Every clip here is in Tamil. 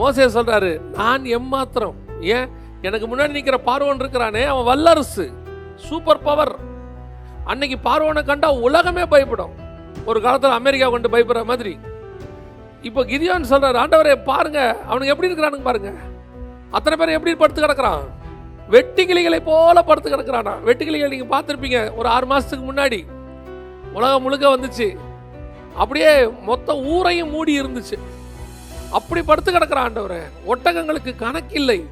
மோசே சொல்றாரு நான் எம்மாத்திரம். ஏன்? எனக்கு முன்னாடி நிற்கிற பார்வன் இருக்கிறானே அவன் வல்லரசு சூப்பர் பவர் அன்னைக்கு பார்வனை கண்டா உலகமே பயப்படும். ஒரு காலத்தில் அமெரிக்கா கொண்டு பயப்படுற மாதிரி. இப்போ கிதியோன் சொல்றாரு ஆண்டவரே பாருங்க அவனுக்கு எப்படி இருக்கிறானுங்க பாருங்க. அத்தனை பேர் எப்படி படுத்து கிடக்குறான்? வெட்டி கிளிகளை போல படுத்து கிடக்குறானா? வெட்டி கிளிகள் நீங்க பார்த்துருப்பீங்க ஒரு ஆறு மாசத்துக்கு முன்னாடி. உலகம் முழுக்க வந்துச்சு. அப்படியே மொத்த ஊரையும் மூடி இருந்துச்சு. அப்படி படுத்து கிடக்கிற ஆண்டவரே. ஒட்டகங்களுக்கு கணக்கில்லை.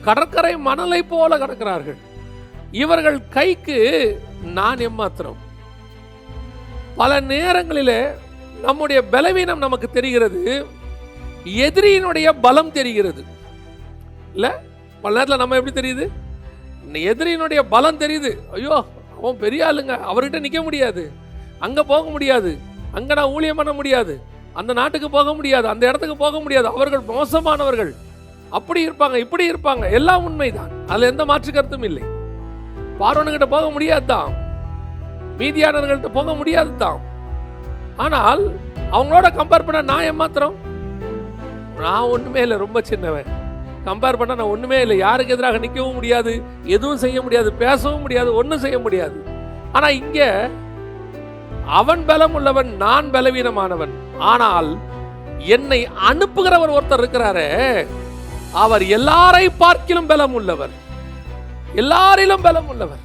கடற்கரை மணலை போல கிடக்கிறார்கள். இவர்கள் கைக்கு நான் எம்மாத்திரம். பல நேரங்களிலே நம்முடைய பலவீனம் நமக்கு தெரிகிறது. எதிரியினுடைய பலம் தெரிகிறது. இல்ல? பல நேரத்தில் நம்ம எப்படி தெரியுது? எதிரியினுடைய பலம் தெரியுது. ஐயோ அவன் பெரிய ஆளுங்க. அவர்கிட்ட நிற்க முடியாது. அங்கே போக முடியாது. அங்கே நான் ஊழியம் பண்ண முடியாது. அந்த நாட்டுக்கு போக முடியாது அந்த இடத்துக்கு போக முடியாது. அவர்கள் மோசமானவர்கள். அப்படி இருப்பாங்க இப்படி இருப்பாங்க. எல்லாம் உண்மைதான். அதில் எந்த மாற்று கருத்தும் இல்லை. பார்வனுங்கிட்ட போக முடியாது தான் மீதியானவர்கள்ட்ட போக முடியாது தான் ஆனால் அவங்களோட கம்பேர் பண்ண நான் ஏமாத்திரம் நான் ஒன்றுமே இல்லை ரொம்ப சின்னவன். கம்பேர் பண்ண நான் ஒன்றுமே இல்லை. யாருக்கு எதிராக நிற்கவும் முடியாது எதுவும் செய்ய முடியாது பேசவும் முடியாது ஒன்றும் செய்ய முடியாது. ஆனால் இங்கே அவன் பலம் உள்ளவன் நான் பலவீனமானவன். ஆனால் என்னை அனுப்புகிறவர் ஒருத்தர் இருக்கிறாரே அவர் எல்லாரை பார்க்கிலும் பலம் உள்ளவர் எல்லாரிலும் பலம் உள்ளவர்